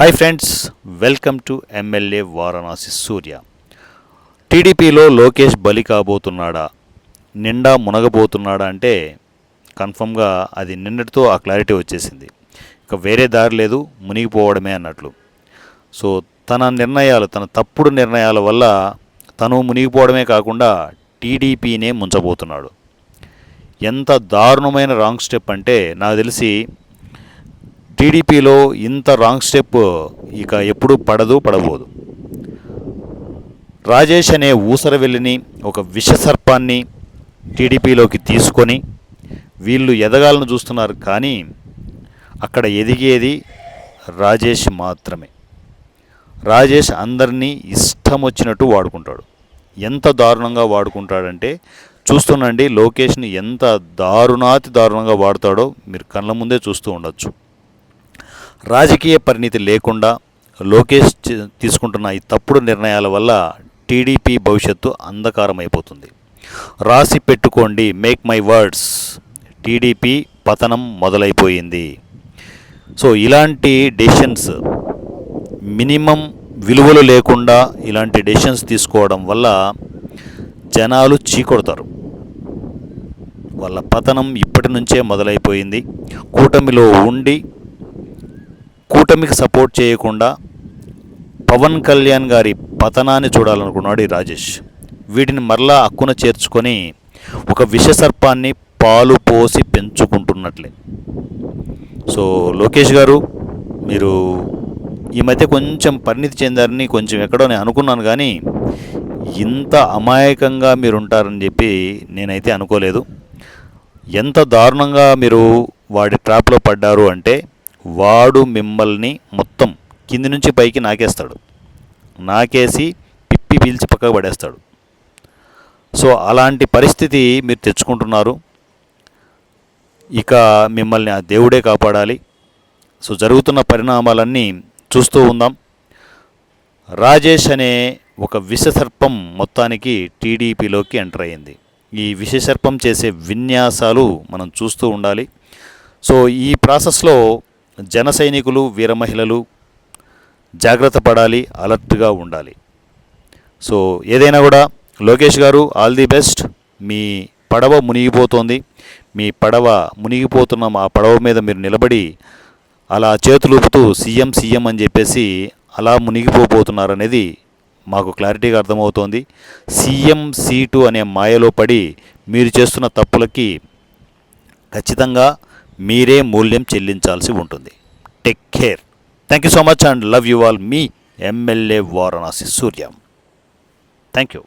Hi friends welcome to MLA Varanasi Surya టీడీపీలో లోకేష్ బలి కాబోతున్నాడా? నిండా మునగబోతున్నాడా అంటే కన్ఫర్మ్గా అది నిన్నటితో ఆ క్లారిటీ వచ్చేసింది. ఇక వేరే దారి లేదు మునిగిపోవడమే అన్నట్లు. సో తన నిర్ణయాలు తన తప్పుడు నిర్ణయాల వల్ల తను మునిగిపోవడమే కాకుండా టీడీపీనే ముంచబోతున్నాడు. ఎంత దారుణమైన రాంగ్ స్టెప్ అంటే నాకు తెలిసి టీడీపీలో ఇంత రాంగ్ స్టెప్ ఇక ఎప్పుడూ పడదు పడబోదు. రాజేష్ అనే ఊసరవెల్లిని ఒక విషసర్పాన్ని టీడీపీలోకి తీసుకొని వీళ్ళు ఎదగాలను చూస్తున్నారు కానీ అక్కడ ఎదిగేది రాజేష్ మాత్రమే. రాజేష్ అందరినీ ఇష్టం వచ్చినట్టు వాడుకుంటాడు. ఎంత దారుణంగా వాడుకుంటాడంటే చూస్తుండండి లోకేష్ని ఎంత దారుణాతి దారుణంగా వాడతాడో మీరు కళ్ళ ముందే చూస్తూ ఉండొచ్చు. రాజకీయ పరిణితి లేకుండా లోకేష్ తీసుకుంటున్న ఈ తప్పుడు నిర్ణయాల వల్ల టీడీపీ భవిష్యత్తు అంధకారమైపోతుంది. రాసి పెట్టుకోండి మేక్ మై వర్డ్స్ టీడీపీ పతనం మొదలైపోయింది. సో ఇలాంటి డెసిషన్స్ మినిమం విలువలు లేకుండా ఇలాంటి డెసిషన్స్ తీసుకోవడం వల్ల జనాలు చీకొడతారు. వాళ్ళ పతనం ఇప్పటి నుంచే మొదలైపోయింది. కూటమిలో ఉండి కూటమికి సపోర్ట్ చేయకుండా పవన్ కళ్యాణ్ గారి పతనాన్ని చూడాలనుకున్నాడు ఈ రాజేష్. వీటిని మరలా అక్కున చేర్చుకొని ఒక విషసర్పాన్ని పాలు పోసి పెంచుకుంటున్నట్లే. సో లోకేష్ గారు మీరు ఈ మధ్య కొంచెం పరిణితి చెందారని కొంచెం ఎక్కడో నేను అనుకున్నాను కానీ ఇంత అమాయకంగా మీరు ఉంటారని చెప్పి నేనైతే అనుకోలేదు. ఎంత దారుణంగా మీరు వాడి ట్రాప్లో పడ్డారు అంటే వాడు మిమ్మల్ని మొత్తం కింది నుంచి పైకి నాకేస్తాడు. నాకేసి పిప్పి పీల్చి పక్కకు పడేస్తాడు. సో అలాంటి పరిస్థితి మీరు తెచ్చుకుంటున్నారు. ఇక మిమ్మల్ని ఆ దేవుడే కాపాడాలి. సో జరుగుతున్న పరిణామాలన్నీ చూస్తూ ఉందాం. రాజేష్ అనే ఒక విషసర్పం మొత్తానికి టీడీపీలోకి ఎంటర్ అయ్యింది. ఈ విషసర్పం చేసే విన్యాసాలు మనం చూస్తూ ఉండాలి. సో ఈ ప్రాసెస్లో జన సైనికులు వీర మహిళలు జాగ్రత్త పడాలి అలర్ట్గా ఉండాలి. సో ఏదైనా కూడా లోకేష్ గారు ఆల్ ది బెస్ట్. మీ పడవ మునిగిపోతోంది. మీ పడవ మునిగిపోతున్న మా పడవ మీద మీరు నిలబడి అలా చేతులుపుతూ సీఎం సీఎం అని చెప్పేసి అలా మునిగిపోబోతున్నారనేది మాకు క్లారిటీగా అర్థమవుతోంది. సీఎం సీటు అనే మాయలో పడి మీరు చేస్తున్న తప్పులకి ఖచ్చితంగా మీరే మూల్యం చెల్లించాల్సి ఉంటుంది. Take care thank you so much and love you all me MLA Varanasi Surya thank you